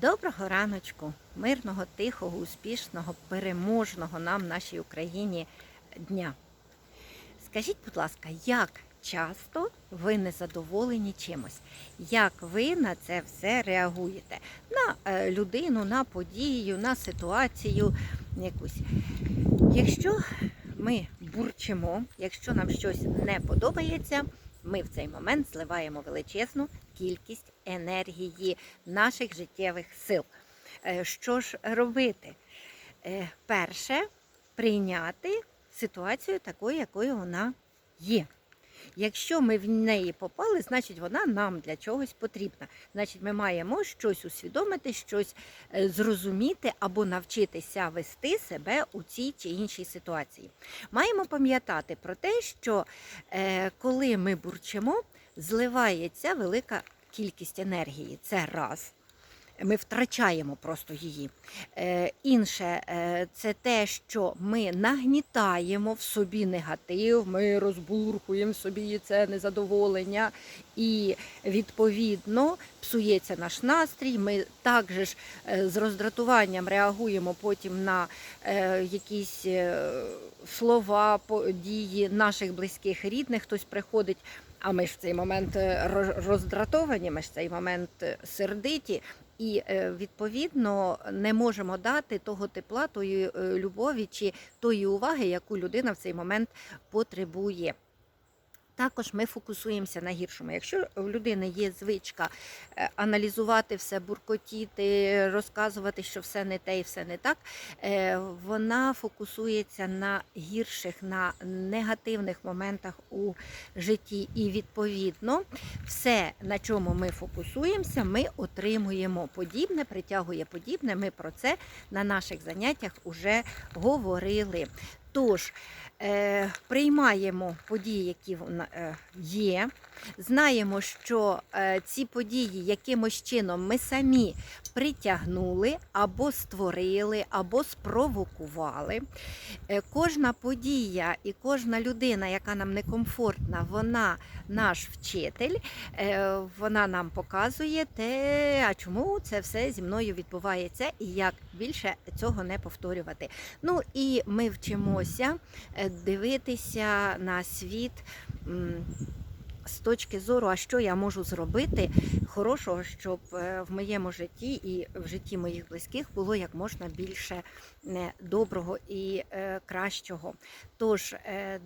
Доброго раночку, мирного, тихого, успішного, переможного нам, нашій Україні дня. Скажіть, будь ласка, як часто ви не задоволені чимось? Як ви на це все реагуєте? На е, людину, на подію, на ситуацію якусь. Якщо ми бурчимо, якщо нам щось не подобається, ми в цей момент зливаємо величезну кількість енергії наших життєвих сил. Е, Що ж робити? Е, Перше, прийняти ситуацію такою, якою вона є. Якщо ми в неї попали, значить вона нам для чогось потрібна. Значить, ми маємо щось усвідомити, щось е, зрозуміти або навчитися вести себе у цій чи іншій ситуації. Маємо пам'ятати про те, що е, коли ми бурчимо, зливається велика кількість енергії. Це раз. Ми втрачаємо просто її. Е, інше, е, це те, що ми нагнітаємо в собі негатив, ми розбурхуємо собі це незадоволення, і відповідно псується наш настрій. Ми також е, з роздратуванням реагуємо потім на якісь слова, події наших близьких рідних. Хтось приходить. А ми ж в цей момент роздратовані, ми ж в цей момент сердиті, і е, відповідно не можемо дати того тепла, тої е, любові чи тої уваги, яку людина в цей момент потребує. Також ми фокусуємося на гіршому. Якщо в людини є звичка е, аналізувати все, буркотіти, розказувати, що все не те і все не так, е, вона фокусується на гірших, на негативних моментах у житті. І відповідно все, на чому ми фокусуємося, ми отримуємо подібне, притягує подібне. Ми про це на наших заняттях вже говорили. Тож е, приймаємо події, які е, є. Знаємо, що е, ці події якимось чином ми самі притягнули або створили, або спровокували. Е, кожна подія і кожна людина, яка нам некомфортна, вона наш вчитель, вона нам показує те, а чому це все зі мною відбувається, і як більше цього не повторювати. Ну і ми вчимося е, дивитися на світ. З точки зору, а що я можу зробити хорошого, щоб е, в моєму житті і в житті моїх близьких було як можна більше е, доброго і кращого. Тож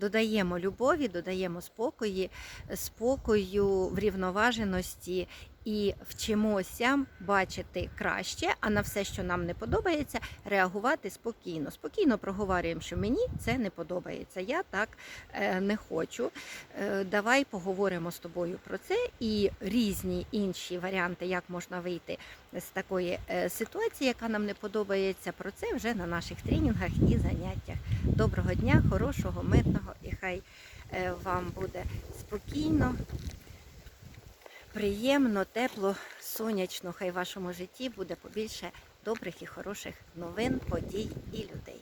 додаємо любові, додаємо спокої, спокою, врівноваженості і вчимося бачити краще, а на все, що нам не подобається, реагувати спокійно. Спокійно проговорюємо, що мені це не подобається. Я так е, не хочу. Е, Давай поговоримо з тобою про це і різні інші варіанти, як можна вийти з такої е, ситуації, яка нам не подобається. Про це вже на наших тренінгах і заняттях. Доброго дня, хорошого, мирного і хай вам буде спокійно, приємно, тепло, сонячно. Хай в вашому житті буде побільше добрих і хороших новин, подій і людей.